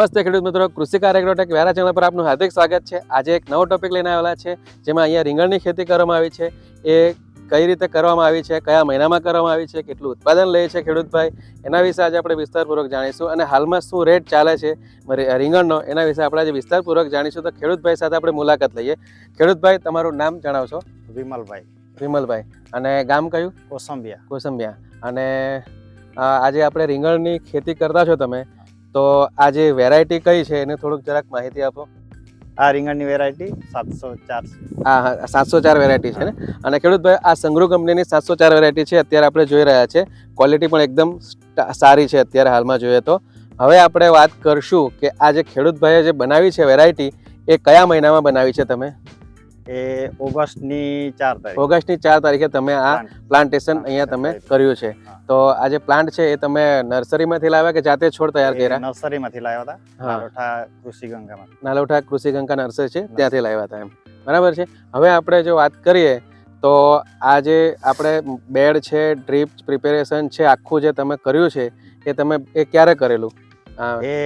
નમસ્તે ખેડૂત મિત્રો કૃષિ કાર્યક્રમ વ્યારા ચેનલ પર આપનું હાર્દિક સ્વાગત છે. આજે એક નવો ટોપિક લઈને આવેલા છે જેમાં અહીંયા રીંગણની ખેતી કરવામાં આવી છે. એ કઈ રીતે કરવામાં આવી છે કયા મહિનામાં કરવામાં આવી છે કેટલું ઉત્પાદન લે છે ખેડૂતભાઈ એના વિશે આજે આપણે વિસ્તારપૂર્વક જાણીશું અને હાલમાં શું રેટ ચાલે છે રીંગણનો એના વિશે આપણે આજે વિસ્તારપૂર્વક જાણીશું. તો ખેડૂતભાઈ સાથે આપણે મુલાકાત લઈએ. ખેડૂતભાઈ તમારું નામ જણાવશો? વિમલભાઈ. વિમલભાઈ. અને ગામ કયું? કોસંબિયા. કોસંબિયા. અને આજે આપણે રીંગણની ખેતી કરતા છો તમે. તો આ જે વેરાયટી કઈ છે એને થોડુંક જરાક માહિતી આપો. આ રીંગણની વેરાયટી સાતસો ચાર હા સાતસો ચાર વેરાયટી છે ને? અને ખેડૂતભાઈ આ સંગ્રહ કંપનીની સાતસો ચાર વેરાયટી છે અત્યારે આપણે જોઈ રહ્યા છે. ક્વોલિટી પણ એકદમ સારી છે અત્યારે હાલમાં જોઈએ તો. હવે આપણે વાત કરશું કે આ જે ખેડૂતભાઈએ જે બનાવી છે વેરાયટી એ કયા મહિનામાં બનાવી છે તમે? એ ઓગસ્ટની ચાર તારીખ. ઓગસ્ટની ચાર તારીખે તમે આ પ્લાન્ટેશન અહીંયા તમે કર્યું છે. તો આ જે પ્લાન્ટ છે એ તમે નર્સરીમાંથી લાવ્યા કે જાતે છોડ તૈયાર કર્યા? નર્સરીમાંથી લાવ્યા હતા. નાલોઠા કૃષિ ગંગામાં. નાલોઠા કૃષિ ગંગા નર્સરી છે ત્યાંથી લાવ્યા હતા એમ. બરાબર છે? હવે આપણે જો વાત કરીએ તો આ જે આપણે બેડ છે ડ્રીપ પ્રિપેરેશન છે આખું જે તમે કર્યું છે એ તમે એ ક્યારે કરેલું? એ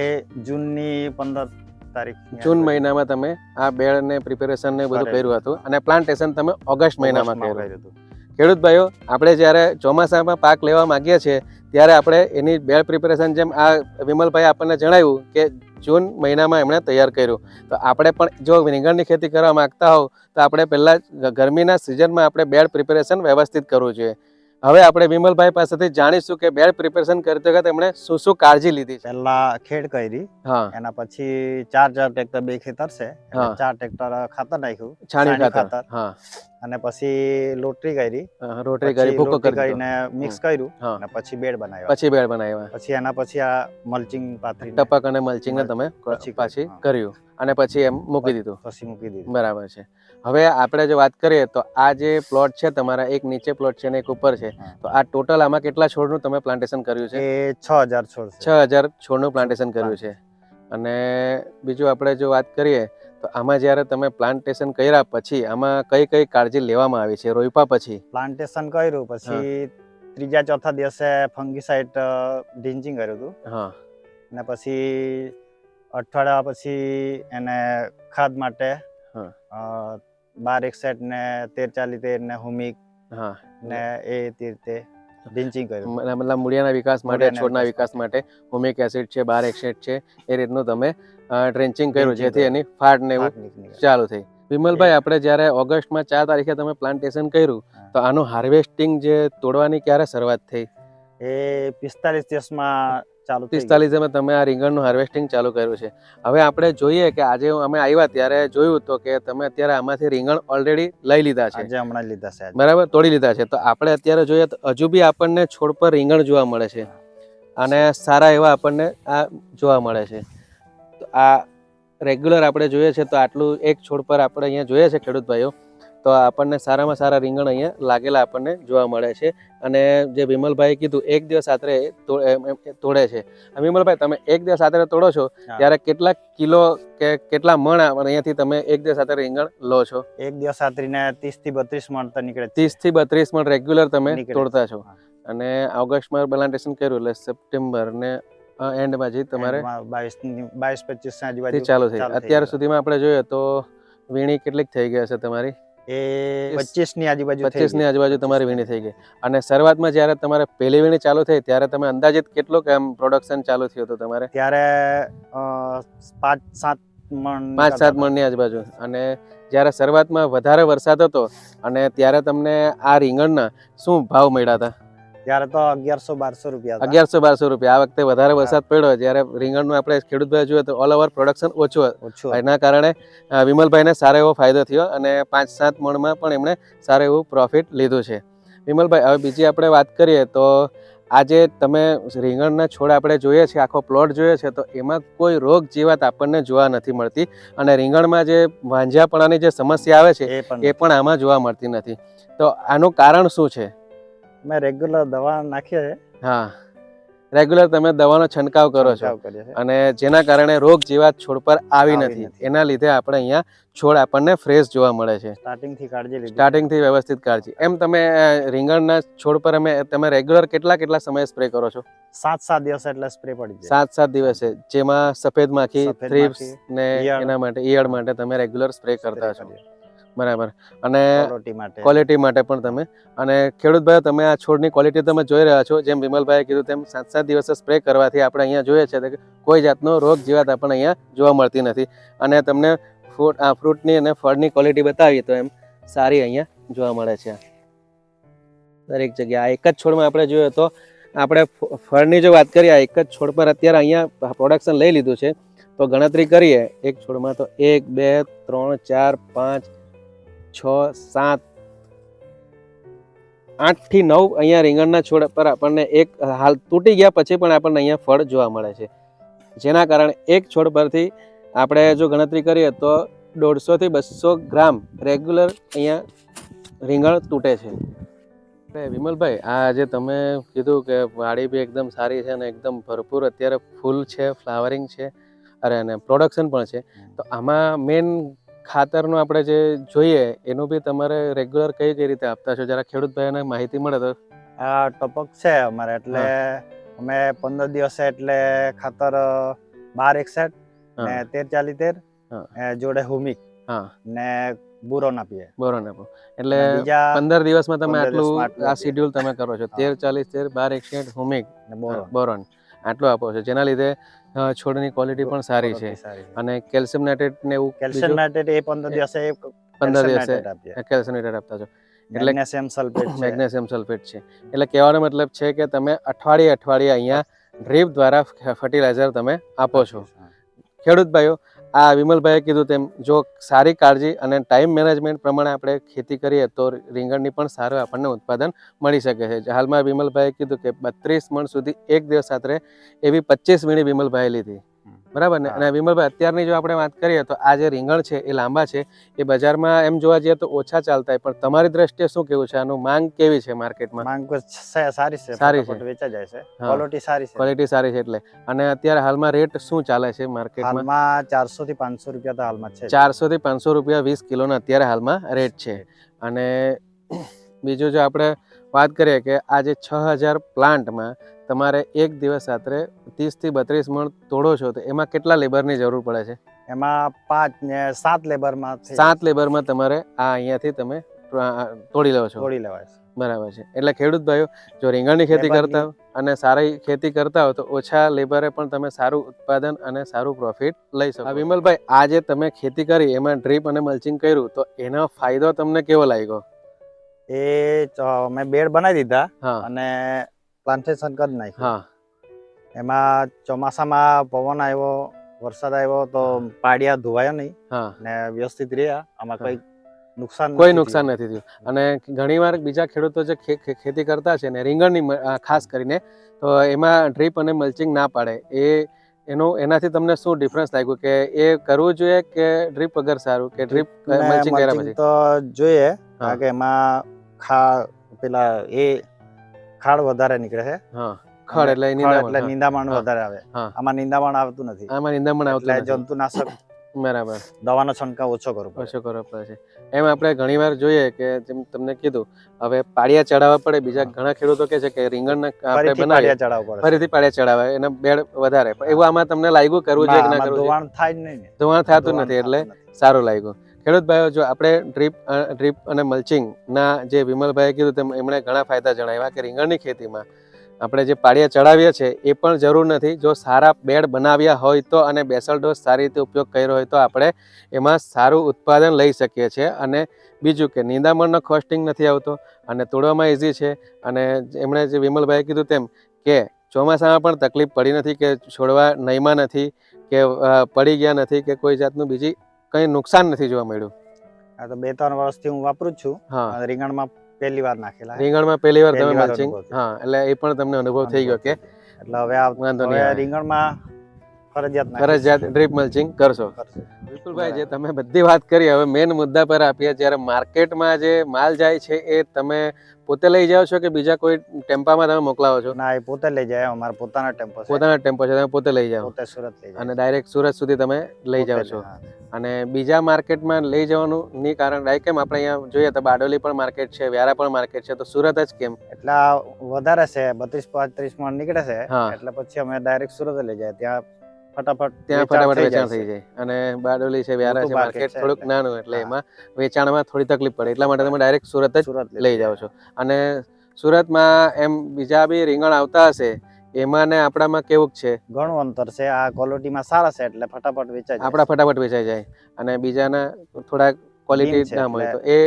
જૂનની પંદર તારીખ જૂન મહિનામાં તમે આ બેડ ને પ્રિપેરેશન ને બધું. કર્યું હતું અને પ્લાન્ટેશન તમે ઓગસ્ટ મહિનામાં કર્યું કર્યું. હતું ખેડૂત ભાઈઓ આપણે જ્યારે ચોમાસામાં પાક લેવા માંગીએ છીએ ત્યારે આપણે એની બેડ પ્રિપેરેશન જેમ આ વિમલભાઈ આપણને જણાવ્યું કે જૂન મહિનામાં એમણે તૈયાર કર્યું. તો આપણે પણ જો રીંગણની ખેતી કરવા માંગતા હોવ તો આપણે પહેલાં ગરમીના સિઝનમાં આપણે બેડ પ્રિપેરેશન વ્યવસ્થિત કરવું જોઈએ. હવે આપણે વિમલભાઈ પાસેથી જાણીશું કે બેડ પ્રિપેરેશન કરતી વખતે એમણે શું શું કાળજી લીધી છે? પહેલા ખેડ કરી હા. એના પછી ચાર ચાર ટ્રેક્ટર બે ખેતર છે ચાર ટ્રેક્ટર ખાતર નાખ્યું છાણી ખાતર. ખાતર. હા. અને પછી લોટરી કરી રોટરી કરી ભૂકો. કરીને મિક્સ કર્યું અને પછી બેડ બનાવ્યો. પછી બેડ બનાવ્યા. પછી એના પછી આ મલ્ચિંગ પાથરી ટપક અને મલ્ચિંગ ને તમે પછી પાછી કર્યું અને પછી એમ મૂકી દીધું. પછી મૂકી દીધું. બરાબર છે. હવે આપણે જો વાત કરીએ તો આ જે પ્લોટ છે તમારા એક નીચે પ્લોટ છે અને એક ઉપર છે તો આ ટોટલ આમાં કેટલા છોડનું તમે પ્લાન્ટેશન કર્યું છે? એ છ હજાર છોડ છ. હજાર છોડનું પ્લાન્ટેશન કર્યું છે. અને બીજું આપણે જો વાત કરીએ તો આમાં જ્યારે તમે પ્લાન્ટેશન કર્યા પછી આમાં કઈ કઈ કાળજી લેવામાં આવી છે? રોપા પછી? પ્લાન્ટેશન કર્યું પછી ત્રીજા ચોથા દિવસે ફંગીસાઇડ ડિન્ચિંગ કર્યું હતું. હા. ને પછી અઠવાડિયા પછી એને ખાદ માટે બાર એકસઠ ને તેર ચાલી તેર ને હુમિક હા. ને એ રીતે ડિન્ચિંગ કર્યું. મતલબ મૂળિયાના વિકાસ માટે છોડના વિકાસ વિકાસ માટે. હોમિક એસિડ છે બાર એક્સેટ છે એ રીતનું તમે ટ્રેન્ચિંગ કર્યું જેથી એની ફાટ ને એવું ચાલુ થઈ. વિમલભાઈ આપણે જ્યારે ઓગસ્ટમાં ચાર તારીખે તમે પ્લાન્ટેશન કર્યું તો આનું હાર્વેસ્ટિંગ જે તોડવાની ક્યારે શરૂઆત થઈ? એ પિસ્તાલીસ દિવસમાં ચાલુ પિસ્તાલીસ ગયું. તમે આ રીંગણનું હાર્વેસ્ટિંગ ચાલુ કર્યું છે. હવે આપણે જોઈએ કે આજે અમે આવ્યા ત્યારે જોયું તો કે તમે અત્યારે આમાંથી રીંગણ ઓલરેડી લઈ લીધા છે. આજે હમણાં લીધા છે બરાબર? તોડી લીધા છે. તો આપણે અત્યારે જોઈએ તો હજુ બી આપણને છોડ પર રીંગણ જોવા મળે છે. અને સારા એવા આપણને આ જોવા મળે છે. તો આ રેગ્યુલર આપણે જોઈએ છે તો આટલું એક છોડ પર આપણે અહીંયા જોઈએ છે ખેડૂત ભાઈઓ. તો આપણને સારામાં સારા રીંગણ અહીંયા લાગેલા આપણને જોવા મળે છે. અને જે વિમલભાઈ કીધું એક દિવસ આતરે તોડે છે. વિમલભાઈ તમે એક દિવસ આતરે તોડો છો ત્યારે કેટલા કિલો કે કેટલા મણ અહીંયાથી તમે એક દિવસ આતરે રીંગણ લો છો? એક દિવસ આતરીને ત્રીસથી બત્રીસ મણ તો નીકળે ત્રીસથી બત્રીસ મણ રેગ્યુલર તમે તોડતા છો. અને ઓગસ્ટમાં પ્લાન્ટેશન કર્યું એટલે સપ્ટેમ્બર ને એન્ડમાં જે તમારે બાવીસ બાવીસ પચીસ ચાલુ થઈ અત્યાર સુધીમાં આપણે જોઈએ તો વીણી કેટલીક થઈ ગઈ હશે તમારી? એ પચીસની આજુબાજુ પચીસની પચીસની આજુબાજુ તમારી વીણી થઈ ગઈ. અને શરૂઆતમાં જ્યારે તમારે પહેલી વીણી ચાલુ થઈ ત્યારે તમે અંદાજિત કેટલો કેમ પ્રોડક્શન ચાલુ થયું હતું તમારે? ત્યારે પાંચ સાત મણ પાંચ સાત મણની આજુબાજુ. અને જ્યારે શરૂઆતમાં વધારે વરસાદ હતો અને ત્યારે તમને આ રીંગણના શું ભાવ મળ્યા હતા. ત્યારે તો અગિયારસો બારસો રૂપિયા અગિયારસો બારસો રૂપિયા. આ વખતે વધારે વરસાદ પડ્યો જ્યારે રીંગણનું આપણે ખેડૂત ભાઈ જોઈએ તો ઓલ ઓવર પ્રોડક્શન ઓછું ઓછું. એના કારણે વિમલભાઈને સારો એવો ફાયદો થયો અને પાંચ સાત મણમાં પણ એમણે સારું એવું પ્રોફિટ લીધું છે. વિમલભાઈ હવે બીજી આપણે વાત કરીએ તો આજે તમે રીંગણના છોડ આપણે જોઈએ છીએ આખો પ્લોટ જોઈએ છે તો એમાં કોઈ રોગ જીવાત આપણને જોવા નથી મળતી. અને રીંગણમાં જે વાંઝિયાપણાની જે સમસ્યા આવે છે એ પણ આમાં જોવા મળતી નથી. તો આનું કારણ શું છે? મેં રેગ્યુલર દવા નાખીએ છે. હા. રેગ્યુલર તમે દવાનો છંટકાવ કરો છો. અને જેના કારણે રોગ જેવા છોડ પર આવી નથી. એના લીધે આપણે અહીંયા છોડ આપણને ફ્રેશ જોવા મળે છે. સ્ટાર્ટિંગથી કાળજી લીધી. સ્ટાર્ટિંગથી વ્યવસ્થિત કાળજી. એમ તમે રીંગણના છોડ પર અમે તમે રેગ્યુલર કેટલા કેટલા સમય સ્પ્રે કરો છો? સાત સાત દિવસ એટલે સ્પ્રે પડી જાય. સાત સાત દિવસે. જેમાં સફેદ માખી થ્રીપ્સ ને એના માટે ઈયળ માટે તમે રેગ્યુલર સ્પ્રે કરતા છો. બરાબર. અને ક્વોલિટી માટે. પણ તમે. અને ખેડૂત ભાઈ તમે આ છોડની ક્વોલિટી તમે જોઈ રહ્યા છો. જેમ વિમલભાઈએ કીધું તેમ સાત સાત દિવસે સ્પ્રે કરવાથી આપણે અહીંયા જોઈએ છે કે કોઈ જાતનો રોગ જીવાત આપણને અહીંયા જોવા મળતી નથી. અને તમને ફ્રૂટ આ ફ્રૂટની અને ફળની ક્વોલિટી બતાવીએ તો એમ સારી અહીંયા જોવા મળે છે. દરેક જગ્યાએ. આ એક જ છોડમાં આપણે જોઈએ તો આપણે ફળની જો વાત કરીએ એક જ છોડ પર અત્યારે અહીંયા પ્રોડક્શન લઈ લીધું છે. તો ગણતરી કરીએ. એક છોડમાં તો એક બે ત્રણ ચાર પાંચ છ, સાત, આઠથી નવ અહીંયા રીંગણના છોડ પર આપણને એક હાલ તૂટી ગયા પછી પણ આપણને અહીંયા ફળ જોવા મળે છે. જેના કારણે એક છોડ પરથી આપણે જો ગણતરી કરીએ તો દોઢસોથી બસો ગ્રામ રેગ્યુલર અહીંયા રીંગણ તૂટે છે. વિમલભાઈ, આ જે તમે કીધું કે વાડી બી એકદમ સારી છે અને એકદમ ભરપૂર અત્યારે ફૂલ છે, ફ્લાવરિંગ છે, અરે અને પ્રોડક્શન પણ છે. તો આમાં મેન ખાતરનું આપણે જે જોઈએ એનું બી તમારે રેગ્યુલર કઈ કઈ રીતે આપતા છો? જરા ખેડૂત ભાઈને માહિતી મળે તો. આ ટપક છે અમારે એટલે અમે પંદર દિવસે એટલે ખાતર બાર એકસઠ ને તેર ચાલી તેર જોડે હુમિક હા. ને બોરોન આપીએ. બોરોન આપો. એટલે પંદર દિવસમાં તમે આટલું આ. શિડ્યુલ તમે કરો છો. તેર ચાલીસ તેર બાર એકસઠ હોમિક બોરોન. બોરોન. આટલું આપો છો. જેના લીધે છોડની ક્વોલિટી પણ સારી છે. અને કેલ્શિયમ નાઇટ્રેટ ને એવું કેલ્શિયમ નાઇટ્રેટ એ પંદર દિવસે એક પંદર calcium દિવસે કેલ્શિયમ નાઇટ્રેટ આપતા છો. એટલે મેગ્નેશિયમ સલ્ફેટ છે. મેગ્નેશિયમ સલ્ફેટ છે. એટલે કહેવાનો મતલબ છે કે તમે અઠવાડિયે અઠવાડિયે અહીંયા ડ્રીપ દ્વારા ફર્ટિલાઇઝર તમે આપો છો. ખેડૂત ભાઈઓ આ વિમલભાઈએ કીધું તેમ, જો સારી કાળજી અને ટાઈમ મેનેજમેન્ટ પ્રમાણે આપણે ખેતી કરીએ તો રીંગણની પણ સારું આપણને ઉત્પાદન મળી શકે છે હાલમાં વિમલભાઈએ કીધું કે, બત્રીસ મણ સુધી એક દિવસ સાથે એવી પચીસ વીણી વિમલભાઈએ લીધી. બરાબર ને? અને વિમલભાઈ અત્યારની જો આપણે વાત કરીએ તો આ જે રીંગણ છે એ લાંબા છે એ બજારમાં એમ જોવા જઈએ તો ઓછા ચાલતા પણ તમારી દ્રષ્ટિએ શું કેવું છે? આનું માંગ કેવી છે માર્કેટમાં? માંગ સારી છે સારી છે. વેચા જાય છે. ક્વોલિટી સારી છે. ક્વોલિટી સારી છે એટલે. અને અત્યારે હાલમાં રેટ શું ચાલે છે માર્કેટમાં? હાલમાં ચારસો થી પાંચસો રૂપિયા તો હાલમાં છે. ચારસો થી પાંચસો રૂપિયા વીસ કિલોના અત્યારે હાલમાં રેટ છે. અને બીજું જો આપણે વાત કરીએ કે આ જે છ હજાર પ્લાન્ટમાં તમારે એક દિવસ રાત્રે ત્રીસથી બત્રીસ મણ તોડો છો તો એમાં કેટલા લેબરની જરૂર પડે છે? એમાં પાંચ ને સાત લેબરમાં સાત લેબરમાં તમારે આ અહીંયાથી તમે તોડી લો છો? તોડી લેવાય છે. બરાબર છે. એટલે ખેડૂત ભાઈઓ જો રીંગણની ખેતી કરતા હો અને સારી ખેતી કરતા હો તો ઓછા લેબરે પણ તમે સારું ઉત્પાદન અને સારું પ્રોફિટ લઈ શકો. વિમલભાઈ આજે તમે ખેતી કરી એમાં ડ્રીપ અને મલ્ચિંગ કર્યું તો એનો ફાયદો તમને કેવો લાગ્યો? એ મેં બેડ બનાવી દીધા અને પ્લાન્ટેશન કરી નાખ્યું. હા. એમાં ચોમાસામાં પવન આવ્યો વરસાદ આવ્યો તો પાડિયા ધોવાયા નહીં હા. ને વ્યવસ્થિત રહ્યા. આમાં. કોઈ નુકસાન કોઈ નુકસાન નથી થયું. અને ઘણીવાર બીજા ખેડૂતો જે ખેતી કરતા છે ને રીંગણની ખાસ કરીને તો એમાં ડ્રીપ અને મલ્ચિંગ ના પાડે. એ એનું એનાથી તમને શું ડિફરન્સ લાગ્યું? કે એ કરવું જોઈએ કે ડ્રીપ વગર સારું? કે ડ્રીપ. મલ્ચિંગ કર્યા પછી? તો જોઈએ. કે એમાં ખા પેલા એ ખાડ વધારે નીકળે છે. ખડ એટલે એટલે નિંદામણ વધારે આવે. આમાં નિંદામણ આવતું નથી. આમાં નિંદામણ આવતું એટલે જંતુનાશક બરાબર. દવાનો છંટકાવ ઓછો કરવો ઓછો કરવો પડે છે. એમ આપણે ઘણીવાર જોઈએ કે જેમ તમને કીધું હવે પાળિયા ચડાવવા પડે. બીજા ઘણા ખેડૂતો કે છે કે રીંગણ આપણે બનાવીએ. પડે. ફરીથી પાળિયા ચડાવે એના બેડ વધારે. એવું આમાં તમને લાગ્યું કરવું જોઈએ કે ના કરવું ધોવાણ થાય જ નહીં ધોવાણ થતું નથી એટલે સારું લાગ્યું. ખેડૂત ભાઈઓ જો આપણે ડ્રીપ ડ્રીપ અને મલ્ચિંગના જે વિમલભાઈએ કીધું તેમ એમણે ઘણા ફાયદા જણાવ્યા કે રીંગણની ખેતીમાં આપણે જે પાળિયા ચડાવીએ છીએ એ પણ જરૂર નથી. જો સારા બેડ બનાવ્યા હોય તો અને બેસલ ડોઝ સારી રીતે ઉપયોગ કર્યો હોય તો આપણે એમાં સારું ઉત્પાદન લઈ શકીએ છીએ. અને બીજું કે નિંદામણનો કોસ્ટિંગ નથી આવતો અને તોડવામાં ઇઝી છે. અને એમણે જે વિમલભાઈએ કીધું તેમ કે ચોમાસામાં પણ તકલીફ પડી નથી કે છોડવા નયમાં નથી કે પડી ગયા નથી કે કોઈ જાતનું બીજી કંઈ નુકસાન નથી જોવા મળ્યું? આ તો બે ત્રણ વર્ષથી હું વાપરું જ છું. હા. રીંગણમાં પહેલી વાર નાખેલા. રીંગણમાં પહેલી વાર તમે મલ્ચિંગ હા એટલે એ પણ તમને અનુભવ થઈ ગયો કે? એટલે હવે આ વાંધો નહીં રીંગણમાં ફરજિયાત ફરજિયાત ડ્રીપ મલ્ચિંગ કરશો. વિપુલભાઈ જે તમે બધી વાત કરી હવે મેઇન મુદ્દા પર આપીએ. જ્યારે માર્કેટમાં જે માલ જાય છે એ તમે પોતે લઈ જાઓ છો કે બીજા કોઈ ટેમ્પામાં તમે મોકલાવો છો? ના એ પોતે લઈ જાય. અમારા પોતાના ટેમ્પો પોતાના ટેમ્પો છે તમે પોતે લઈ જાઓ. પોતે સુરત લઈ અને ડાયરેક્ટ સુરત સુધી તમે લઈ જાઓ છો. અને બીજા માર્કેટમાં લઈ જવાનું ની કારણ ડાયરેક્ટ કેમ આપણે અહીંયા જોઈએ તો બારડોલી પણ માર્કેટ છે વ્યારા પણ માર્કેટ છે તો સુરત જ કેમ? એટલે વધારે છે બત્રીસ પાંત્રીસમાં નીકળે છે એટલે પછી અમે ડાયરેક્ટ સુરત લઈ જાય ત્યાં ફટાફટ ત્યાં ફટાફટ થઈ વેચાણ જાય થઈ જાય. અને બારડોલી છે વ્યારા છે માર્કેટ થોડુંક નાનું એટલે. એમાં વેચાણમાં થોડી તકલીફ પડે એટલા માટે તમે ડાયરેક્ટ સુરત જ સુરત લઈ જાઓ છો. અને સુરતમાં એમ બીજા બી રીંગણ આવતા હશે એમાં ને આપણામાં કેવું છે? ઘણું અંતર છે. આ ક્વોલિટીમાં સારા છે એટલે ફટાફટ વેચાય આપણા ફટાફટ વેચાઈ જાય. અને બીજાના થોડાક ક્વોલિટી ના હોય તો એ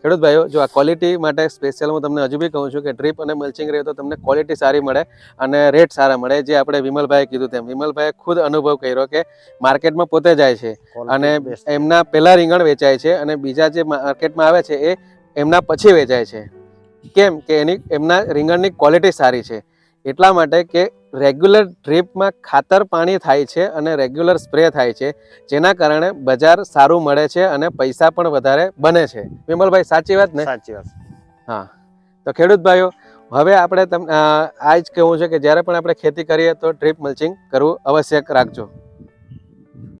ખેડૂત ભાઈઓ જો આ ક્વોલિટી માટે સ્પેશિયલ હું તમને હજુ બી કહું છું કે ડ્રીપ અને મલ્ચિંગ રહે તો તમને ક્વોલિટી સારી મળે અને રેટ સારા મળે. જે આપણે વિમલભાઈએ કીધું તેમ. વિમલભાઈએ ખુદ અનુભવ કર્યો કે માર્કેટમાં પોતે જાય છે અને એમના પહેલાં રીંગણ વેચાય છે અને બીજા જે માર્કેટમાં આવે છે એ એમના પછી વેચાય છે. કેમ? કે એની એમના રીંગણની ક્વોલિટી સારી છે. એટલા માટે કે રેગ્યુલર ડ્રીપમાં ખાતર પાણી થાય છે અને રેગ્યુલર સ્પ્રે થાય છે જેના કારણે બજાર સારું મળે છે અને પૈસા પણ વધારે બને છે. વિમલભાઈ સાચી વાત ને? સાચી વાત. હા. તો ખેડૂત ભાઈઓ હવે આપણે તમને આ જ કહેવું છે કે જ્યારે પણ આપણે ખેતી કરીએ તો ડ્રીપ મલ્ચિંગ કરવું આવશ્યક રાખજો.